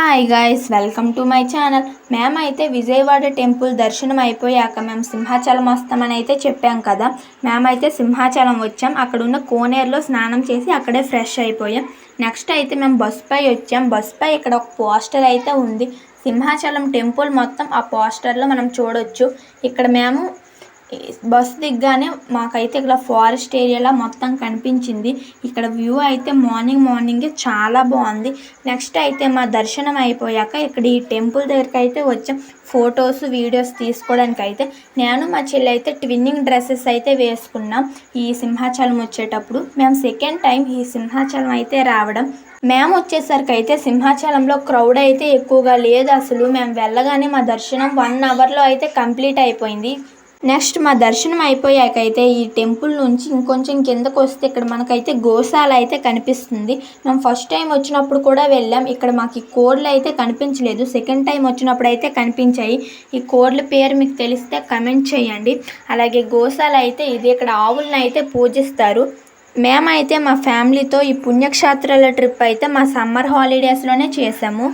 Hi guys welcome to my channel మేమైతే Vijayawada temple దర్శనం అయిపోయాక మేము సింహాచలం వస్తామని అయితే చెప్పాం కదా. మేమైతే సింహాచలం వచ్చాం. అక్కడ ఉన్న కోనేరులో స్నానం చేసి అక్కడే ఫ్రెష్ అయిపోయాం. నెక్స్ట్ అయితే మేము బస్సుపై వచ్చాం. బస్సుపై ఇక్కడ ఒక పోస్టర్ అయితే ఉంది. సింహాచలం టెంపుల్ మొత్తం ఆ పోస్టర్లో మనం చూడొచ్చు. ఇక్కడ మేము బస్సు దిగ్గానే మాకైతే ఇక్కడ ఫారెస్ట్ ఏరియాలో మొత్తం కనిపించింది. ఇక్కడ వ్యూ అయితే మార్నింగ్ మార్నింగే చాలా బాగుంది. నెక్స్ట్ అయితే మా దర్శనం అయిపోయాక ఇక్కడ ఈ టెంపుల్ దగ్గరికి అయితే వచ్చాం. ఫొటోస్ వీడియోస్ తీసుకోవడానికి అయితే నేను మా చెల్లి అయితే ట్విన్నింగ్ డ్రెస్సెస్ అయితే వేసుకున్నాం ఈ సింహాచలం వచ్చేటప్పుడు. మేము సెకండ్ టైం ఈ సింహాచలం అయితే రావడం. మేము వచ్చేసరికి అయితే సింహాచలంలో క్రౌడ్ అయితే ఎక్కువగా లేదు అసలు. మేము వెళ్ళగానే మా దర్శనం వన్ అవర్లో అయితే కంప్లీట్ అయిపోయింది. నెక్స్ట్ మా దర్శనం అయిపోయాక అయితే ఈ టెంపుల్ నుంచి ఇంకొంచెం కిందకు వస్తే ఇక్కడ మనకైతే గోశాల అయితే కనిపిస్తుంది. మేము ఫస్ట్ టైం వచ్చినప్పుడు కూడా వెళ్ళాం. ఇక్కడ మాకు ఈ కోడ్లు అయితే కనిపించలేదు. సెకండ్ టైం వచ్చినప్పుడు అయితే కనిపించాయి. ఈ కోడ్ల పేరు మీకు తెలిస్తే కమెంట్ చేయండి. అలాగే గోశాల అయితే ఇది ఇక్కడ ఆవులను అయితే పూజిస్తారు. మేమైతే మా ఫ్యామిలీతో ఈ పుణ్యక్షేత్రాల ట్రిప్ అయితే మా సమ్మర్ హాలిడేస్లోనే చేసాము.